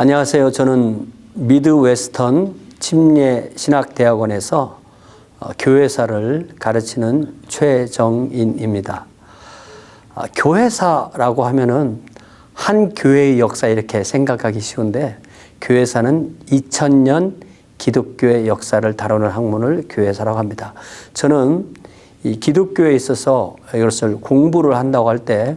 안녕하세요. 저는 미드웨스턴 침례 신학대학원에서 어, 교회사를 가르치는 최정인입니다. 아, 교회사라고 하면은 한 교회의 역사 이렇게 생각하기 쉬운데 교회사는 2000년 기독교의 역사를 다루는 학문을 교회사라고 합니다. 저는 이 기독교에 있어서 이것을 공부를 한다고 할 때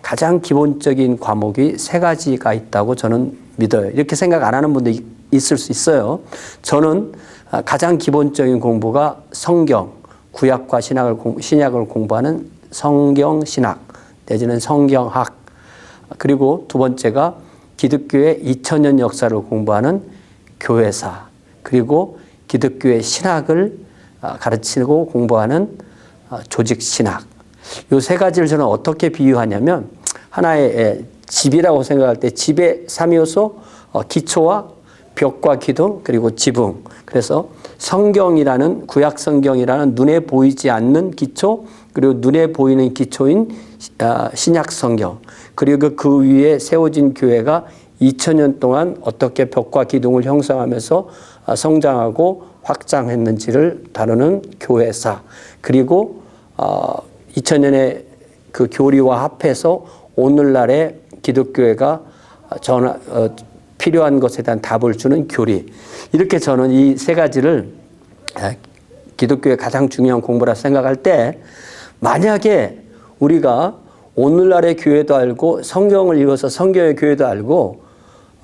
가장 기본적인 과목이 세 가지가 있다고 저는 믿어요. 이렇게 생각 안 하는 분도 있을 수 있어요. 저는 가장 기본적인 공부가 성경, 구약과 신약을, 공, 신약을 공부하는 성경 신학, 내지는 성경학, 그리고 두 번째가 기독교의 2000년 역사를 공부하는 교회사, 그리고 기독교의 신학을 가르치고 공부하는 조직 신학. 이세 가지를 저는 어떻게 비유하냐면 하나의 집이라고 생각할 때 집의 3요소 기초와 벽과 기둥 그리고 지붕. 그래서 성경이라는 구약 성경이라는 눈에 보이지 않는 기초 그리고 눈에 보이는 기초인 신약 성경 그리고 그 위에 세워진 교회가 2000년 동안 어떻게 벽과 기둥을 형성하면서 성장하고 확장했는지를 다루는 교회사 그리고 2000년의 그 교리와 합해서 오늘날의 기독교회가 전하, 어, 필요한 것에 대한 답을 주는 교리. 이렇게 저는 이 세 가지를 기독교의 가장 중요한 공부라 생각할 때 만약에 우리가 오늘날의 교회도 알고 성경을 읽어서 성경의 교회도 알고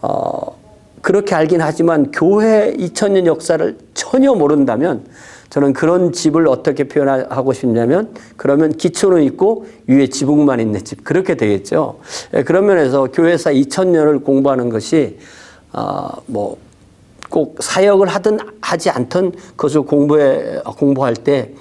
어, 그렇게 알긴 하지만 교회 2000년 역사를 전혀 모른다면 저는 그런 집을 어떻게 표현하고 싶냐면 그러면 기초는 있고 위에 지붕만 있는 집 그렇게 되겠죠. 예, 그런 면에서 교회사 2000년을 공부하는 것이 어, 뭐꼭 사역을 하든 하지 않든 그것을 공부해 공부할 때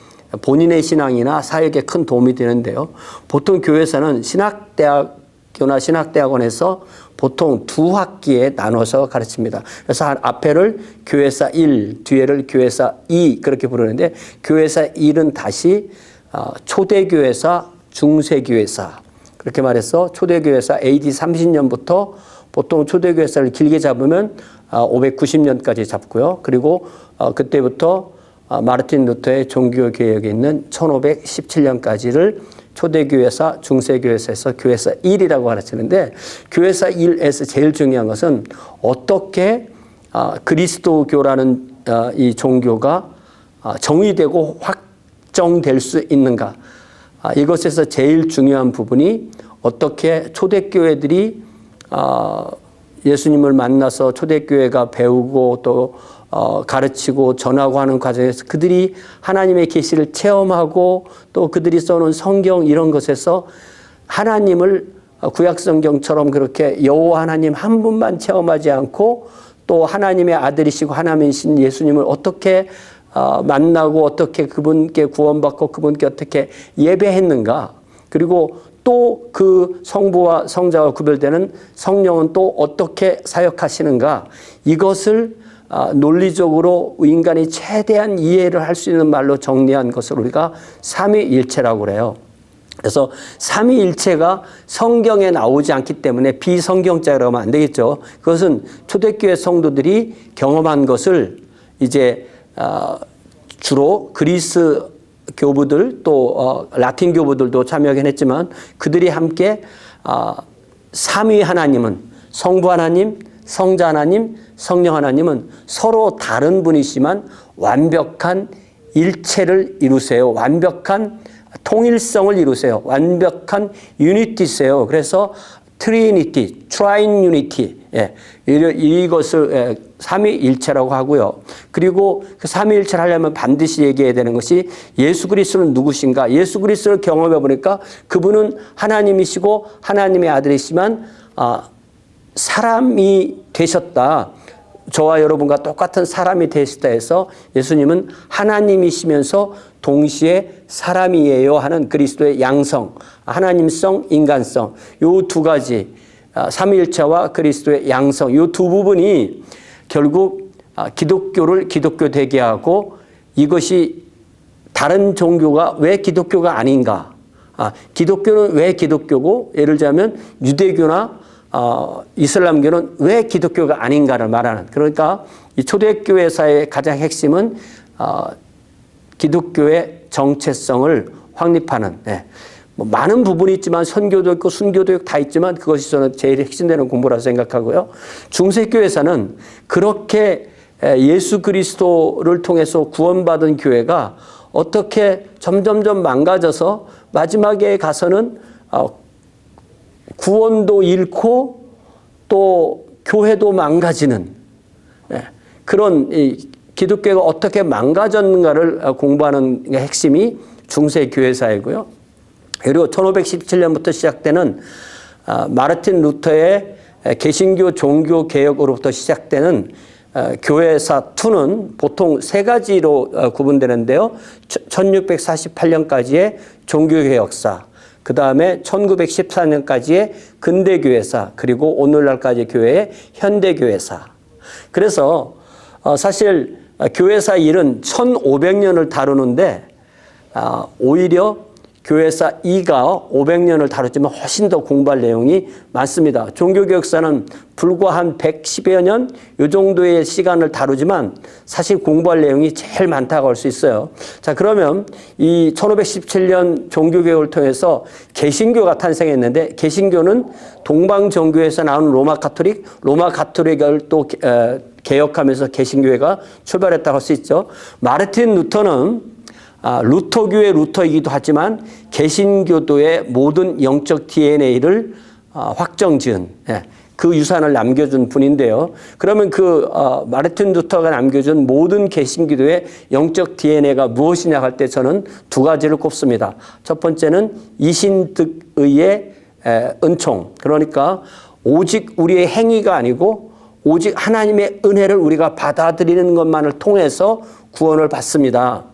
본인의 신앙이나 사역에 큰 도움이 되는데요. 보통 교회사는 신학대학교나 신학대학원에서 보통 두 학기에 나눠서 가르칩니다. 그래서 앞에를 교회사 1, 뒤에를 교회사 2 그렇게 부르는데 교회사 1은 다시 어, 초대교회사, 중세교회사 그렇게 말해서 초대교회사 AD 30년부터 보통 초대교회사를 길게 잡으면 590년까지 어, 잡고요. 그리고 어, 그때부터 마르틴 루터의 종교 개혁에 있는 1517년까지를 초대교회사, 중세교회사에서 교회사 1이라고 가르치는데 교회사 1에서 제일 중요한 것은 어떻게 그리스도교라는 이 종교가 정의되고 확정될 수 있는가. 이것에서 제일 중요한 부분이 어떻게 초대교회들이 예수님을 만나서 초대교회가 배우고 또 어, 가르치고 전하고 하는 과정에서 그들이 하나님의 계시를 체험하고 또 그들이 써놓은 성경 이런 것에서 하나님을 구약 성경처럼 그렇게 여호와 하나님 한 분만 체험하지 않고 또 하나님의 아들이시고 하나님이신 예수님을 어떻게 어, 만나고 어떻게 그분께 구원받고 그분께 어떻게 예배했는가? 그리고 또 그 성부와 성자와 구별되는 성령은 또 어떻게 사역하시는가? 이것을 아, 논리적으로 인간이 최대한 이해를 할 수 있는 말로 정리한 것을 우리가 삼위일체라고 그래요. 그래서 삼위일체가 성경에 나오지 않기 때문에 비성경자라고 하면 안 되겠죠. 그것은 초대교회 성도들이 경험한 것을 이제 아, 주로 그리스 교부들 또 어, 라틴 교부들도 참여하긴 했지만 그들이 함께 아, 삼위 하나님은 성부 하나님, 성자 하나님, 성령 하나님은 서로 다른 분이지만 완벽한 일체를 이루세요. 완벽한 통일성을 이루세요. 완벽한 유니티세요. 그래서 트리니티, 트라인 유니티, 예, 이것을 예, 삼위일체라고 하고요. 그리고 그 삼위일체를 하려면 반드시 얘기해야 되는 것이 예수 그리스도는 누구신가? 예수 그리스도를 경험해 보니까 그분은 하나님이시고 하나님의 아들이시만 아, 사람이 되셨다. 저와 여러분과 똑같은 사람이 되시다 해서 예수님은 하나님이시면서 동시에 사람이에요 하는 그리스도의 양성, 하나님성, 인간성 요 두 가지 아, 삼위일체와 그리스도의 양성 요 두 부분이 결국 아, 기독교를 기독교 되게 하고 이것이 다른 종교가 왜 기독교가 아닌가? 아, 기독교는 왜 기독교고 예를 들자면 유대교나 어, 이슬람교는 왜 기독교가 아닌가를 말하는 그러니까 이 초대교회사의 가장 핵심은 어, 기독교의 정체성을 확립하는 예. 뭐 많은 부분이 있지만 선교도 있고 순교도 있고 다 있지만 그것이 저는 제일 핵심되는 공부라고 생각하고요. 중세교회사는 그렇게 예수 그리스도를 통해서 구원받은 교회가 어떻게 점점점 망가져서 마지막에 가서는 어, 구원도 잃고 또 교회도 망가지는 예, 그런 기독교가 어떻게 망가졌는가를 어, 공부하는 게 핵심이 중세 교회사이고요. 그리고 1517년부터 시작되는 어, 마르틴 루터의 개신교 종교 개혁으로부터 시작되는 어, 교회사 2는 보통 세 가지로 구분되는데요. 1648년까지의 종교개혁사, 그 다음에 1914년까지의 근대교회사, 그리고 오늘날까지 교회의 현대교회사. 그래서 사실 교회사 일은 1500년을 다루는데 오히려 교회사 2가 500년을 다뤘지만 훨씬 더 공부할 내용이 많습니다. 종교개혁사는 불과 한 110여 년, 이 정도의 시간을 다루지만 사실 공부할 내용이 제일 많다고 할 수 있어요. 자, 그러면 이 1517년 종교개혁을 통해서 개신교가 탄생했는데 개신교는 동방정교에서 나온 로마 카톨릭, 로마 카톨릭을 또 개혁하면서 개신교회가 출발했다고 할 수 있죠. 마르틴 루터는 아, 루터교의 루터이기도 하지만 개신교도의 모든 영적 DNA를 아, 확정 지은 예, 그 유산을 남겨준 분인데요. 그러면 그 어, 마르틴 루터가 남겨준 모든 개신교도의 영적 DNA가 무엇이냐 할 때 저는 두 가지를 꼽습니다. 첫 번째는 이신득의 은총. 그러니까 오직 우리의 행위가 아니고 오직 하나님의 은혜를 우리가 받아들이는 것만을 통해서 구원을 받습니다.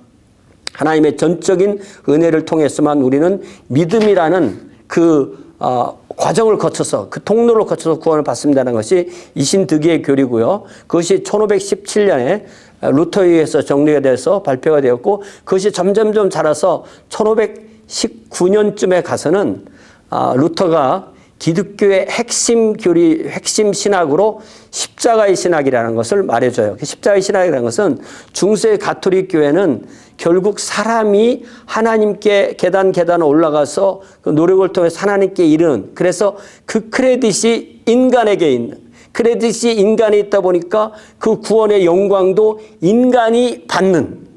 하나님의 전적인 은혜를 통해서만 우리는 믿음이라는 그 어, 과정을 거쳐서 그 통로를 거쳐서 구원을 받습니다는 것이 이신득의 교리고요. 그것이 1517년에 루터에서 정리가 돼서 발표가 되었고 그것이 점점점 자라서 1519년쯤에 가서는 아, 루터가 기독교의 핵심 교리, 핵심 신학으로 십자가의 신학이라는 것을 말해줘요. 그 십자가의 신학이라는 것은 중세 가톨릭 교회는 결국 사람이 하나님께 계단 계단 올라가서 그 노력을 통해서 하나님께 이르는 그래서 그 크레딧이 인간에게 있는 크레딧이 인간에 있다 보니까 그 구원의 영광도 인간이 받는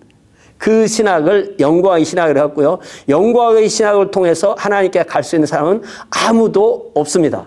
그 신학을 영광의 신학을 했고요. 영광의 신학을 통해서 하나님께 갈 수 있는 사람은 아무도 없습니다.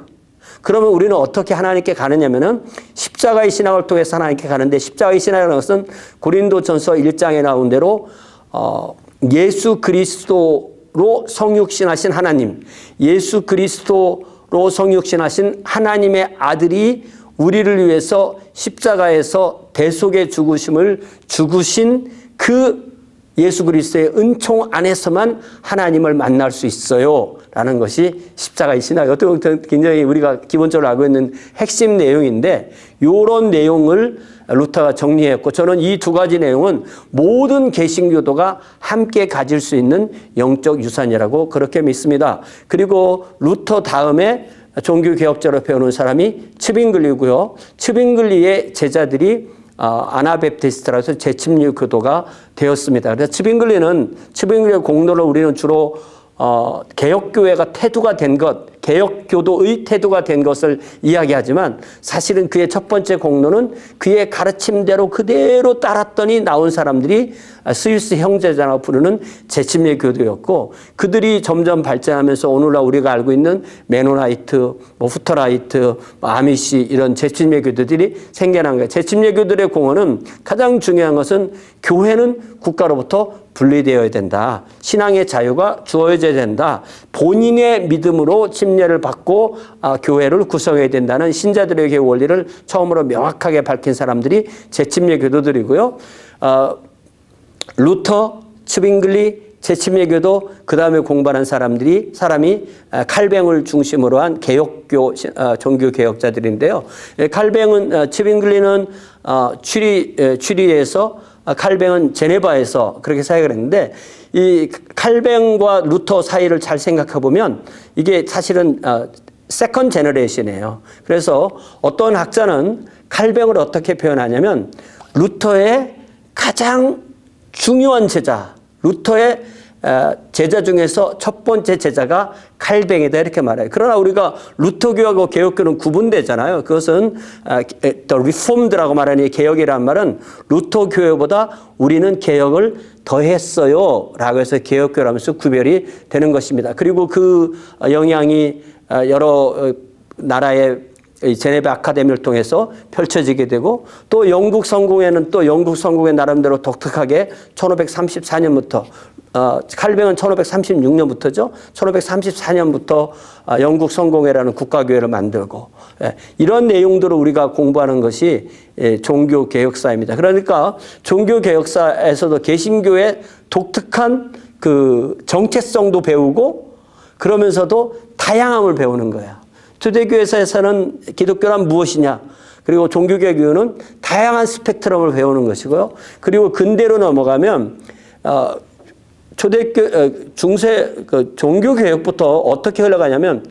그러면 우리는 어떻게 하나님께 가느냐면은 십자가의 신학을 통해서 하나님께 가는데 십자가의 신학이라는 것은 고린도전서 1장에 나온 대로 어, 예수 그리스도로 성육신하신 하나님, 예수 그리스도로 성육신하신 하나님의 아들이 우리를 위해서 십자가에서 대속의 죽으심을 죽으신 그 예수 그리스도의 은총 안에서만 하나님을 만날 수 있어요. 라는 것이 십자가의 신학. 어떻게 굉장히 우리가 기본적으로 알고 있는 핵심 내용인데, 요런 내용을 루터가 정리했고, 저는 이 두 가지 내용은 모든 개신교도가 함께 가질 수 있는 영적 유산이라고 그렇게 믿습니다. 그리고 루터 다음에 종교개혁자로 배우는 사람이 츠빙글리고요. 츠빙글리의 제자들이 어, 아나베프티스트라서 재침류 교도가 되었습니다. 그래서 츠빙글리는 츠빙글리의 공로를 우리는 주로 어, 개혁교회가 태두가 된 것, 개혁교도의 태도가 된 것을 이야기하지만 사실은 그의 첫 번째 공로는 그의 가르침대로 그대로 따랐더니 나온 사람들이 스위스 형제자라고 부르는 제침례 교도였고 그들이 점점 발전하면서 오늘날 우리가 알고 있는 메노나이트, 뭐 후터라이트, 뭐 아미시 이런 제침례 교도들이 생겨난 거예요. 제침례 교들의 공헌은 가장 중요한 것은 교회는 국가로부터 분리되어야 된다. 신앙의 자유가 주어져야 된다. 본인의 믿음으로 침 례를 받고 아, 교회를 구성해야 된다는 신자들에게 원리를 처음으로 명확하게 밝힌 사람들이 재침례 교도들이고요. 어, 루터, 츠빙글리, 재침례교도 그 다음에 공부하는 사람들이 사람이 아, 칼뱅을 중심으로 한 개혁교 아, 종교 개혁자들인데요. 예, 칼뱅은 츠빙글리는 취리 취리에서 칼뱅은 제네바에서 그렇게 사역을 했는데 이 칼뱅과 루터 사이를 잘 생각해 보면 이게 사실은 어, 세컨 제너레이션이에요. 그래서 어떤 학자는 칼뱅을 어떻게 표현하냐면 루터의 가장 중요한 제자, 루터의 어, 제자 중에서 첫 번째 제자가 칼뱅이다 이렇게 말해요. 그러나 우리가 루터교하고 개혁교는 구분되잖아요. 그것은 어, the reformed라고 말하는 이 개혁이란 말은 루터교회보다 우리는 개혁을 더했어요. 라고 해서 개혁교라면서 구별이 되는 것입니다. 그리고 그 영향이 어, 여러 어, 나라의 이 제네베 아카데미를 통해서 펼쳐지게 되고 또 영국 성공회는 또 영국 성공회 나름대로 독특하게 1534년부터 어, 칼뱅은 1536년부터죠. 1534년부터 어, 영국 성공회라는 국가교회를 만들고 예, 이런 내용들을 우리가 공부하는 것이 예, 종교 개혁사입니다. 그러니까 종교 개혁사에서도 개신교의 독특한 그 정체성도 배우고 그러면서도 다양함을 배우는 거야. 초대교회에서는 기독교란 무엇이냐? 그리고 종교개혁은 다양한 스펙트럼을 배우는 것이고요. 그리고 근대로 넘어가면 어, 초대교 어, 중세 그 종교 개혁부터 어떻게 흘러가냐면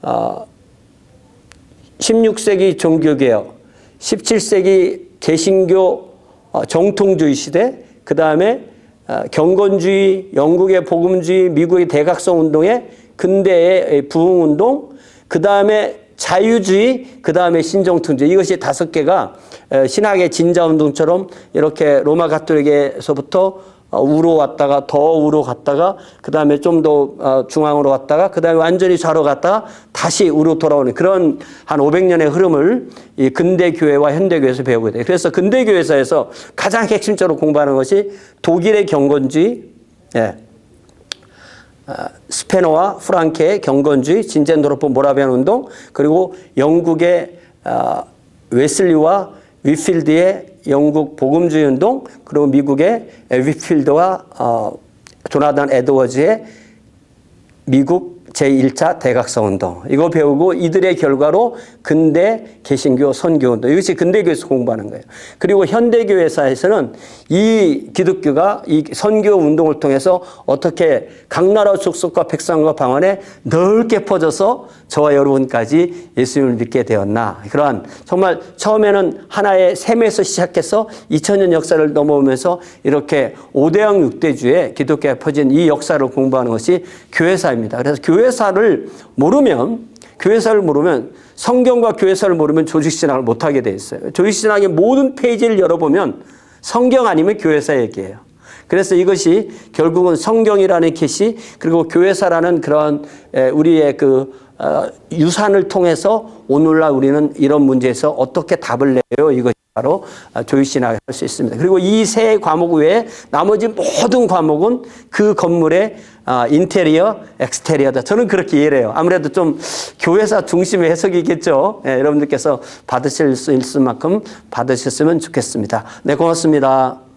어, 16세기 종교 개혁, 17세기 개신교 어, 정통주의 시대, 그 다음에 어, 경건주의, 영국의 복음주의, 미국의 대각성 운동의 근대의 부흥운동, 그 다음에 자유주의, 그 다음에 신정통주의 이것이 다섯 개가 에, 신학의 진자운동처럼 이렇게 로마 가톨릭에서부터 어, 우로 왔다가 더 우로 갔다가 그 다음에 좀 더 중앙으로 갔다가 그 다음에 완전히 좌로 갔다가 다시 우로 돌아오는 그런 한 500년의 흐름을 이 근대 교회와 현대 교회에서 배우게 돼요. 그래서 근대 교회에서 가장 핵심적으로 공부하는 것이 독일의 경건주의, 예. 아, 스페너와 프랑케의 경건주의, 진젠도르프 모라비안 운동, 그리고 영국의 아, 웨슬리와 위필드의 영국 복음주의 운동, 그리고 미국의 위필드와 어, 조나단 에드워즈의 미국 제1차 대각성 운동. 이거 배우고 이들의 결과로 근대 개신교 선교 운동. 이것이 근대교에서 공부하는 거예요. 그리고 현대교회사에서는 이 기독교가 이 선교 운동을 통해서 어떻게 각 나라 족속과 백성과 방언에 넓게 퍼져서 저와 여러분까지 예수님을 믿게 되었나. 그러한 정말 처음에는 하나의 셈에서 시작해서 2000년 역사를 넘어오면서 이렇게 5대왕 6대주의 기독교가 퍼진 이 역사를 공부하는 것이 교회사입니다. 그래서 교 회사를 모르면 교회사를 모르면 성경과 교회사를 모르면 조직신학을 못하게 돼 있어요. 조직신학의 모든 페이지를 열어보면 성경 아니면 교회사 얘기예요. 그래서 이것이 결국은 성경이라는 킷이 그리고 교회사라는 그런 우리의 그 어, 유산을 통해서 오늘날 우리는 이런 문제에서 어떻게 답을 내요? 이것이 바로 조익신학을 할 수 있습니다. 그리고 이 세 과목 외에 나머지 모든 과목은 그 건물의 아, 인테리어, 엑스테리어다. 저는 그렇게 이해를 해요. 아무래도 좀 교회사 중심의 해석이겠죠. 예, 여러분들께서 받으실 수 있을 만큼 받으셨으면 좋겠습니다. 네, 고맙습니다.